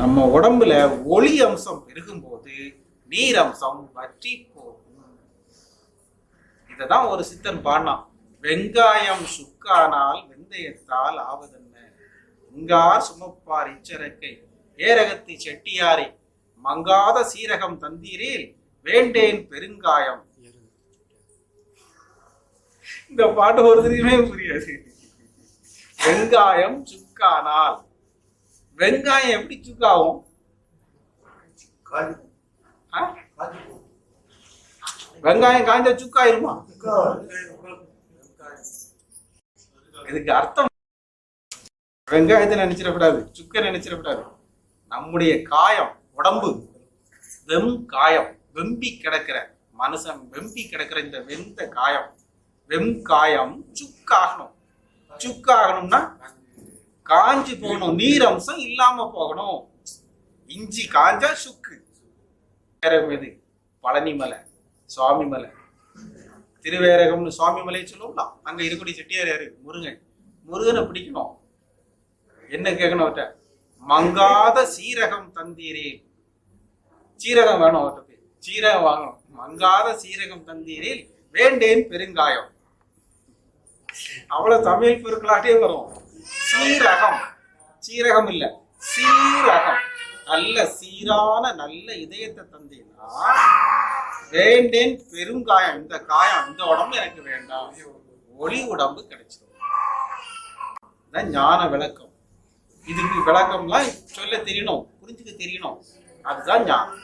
நம்ம உடம்புல ஒளி அம்சம் பெருகும்போது நீர் அம்சம் வற்றி போகும். இததான் ஒரு சித்தன் பாடினான் வெங்காயம் சுக்கானால் வெந்தயத்தால் ஆவதென்ன? இங்கார் சுமப்பார் இச்சரக்கை. ஏரகத்தி செட்டியாரே மங்காத சீரகம் தந்தீரேல் வேண்டேன் பெருங்காயம். இந்த பாட்டு ஒருத்தருக்குமே புரியாது. வெங்காயம் சுக்கானால் வெங்காயம் எப்படி சுக்காகும். வெங்காயம் காய்ஞ்ச சுக்காயிருமா சுக்கா. இதுக்கு அர்த்தம் வெங்காயத்தை நினைச்சிடக்கூடாது சுக்க நினைச்சிடக்கூடாது நம்முடைய காயம் உடம்பு வெம் காயம் வெம்பி கிடக்கிற மனுஷன் வெம்பி கிடக்கிற இந்த வெந்த காயம் வெம் காயம் சுக்காகணும் சுக்காகணும்னா காஞ்சி போகணும். நீர் அம்சம் இல்லாம போகணும். இஞ்சி காஞ்சா சுக்கு. எது? பழனி மலை சுவாமி மலை திருவேரகம்னு சுவாமி மலையை சொல்லுவோம்ல? அங்க இருக்கக்கூடிய செட்டியார் யாரு? முருகன். முருகனை பிடிக்கணும். என்ன கேட்கணும் அவர்கிட்ட? மங்காத சீரகம் தந்தீரே. சீரகம் வேணும் அவர்கிட்ட. சீரகம் வாங்கணும். மங்காத சீரகம் தந்தீரில் வேண்டேன் பெருங்காயம். அவ்வளவு தமிழ் பெருக்களாட்டே வரும். சீரகம். சீரகம் இல்ல. சீரகம். நல்ல சீரான நல்ல இதயத்தை தந்தீங்கன்னா வேண்டேன் பெருங்காயம். இந்த காயம் இந்த உடம்பு எனக்கு வேண்டாம். ஒளி உடம்பு கிடைச்சிடும் ஞான விளக்கம். இதுக்கு விளக்கம்லாம் சொல்ல தெரியணும். புரிஞ்சுக்க தெரியணும். அதுதான் ஞானம்.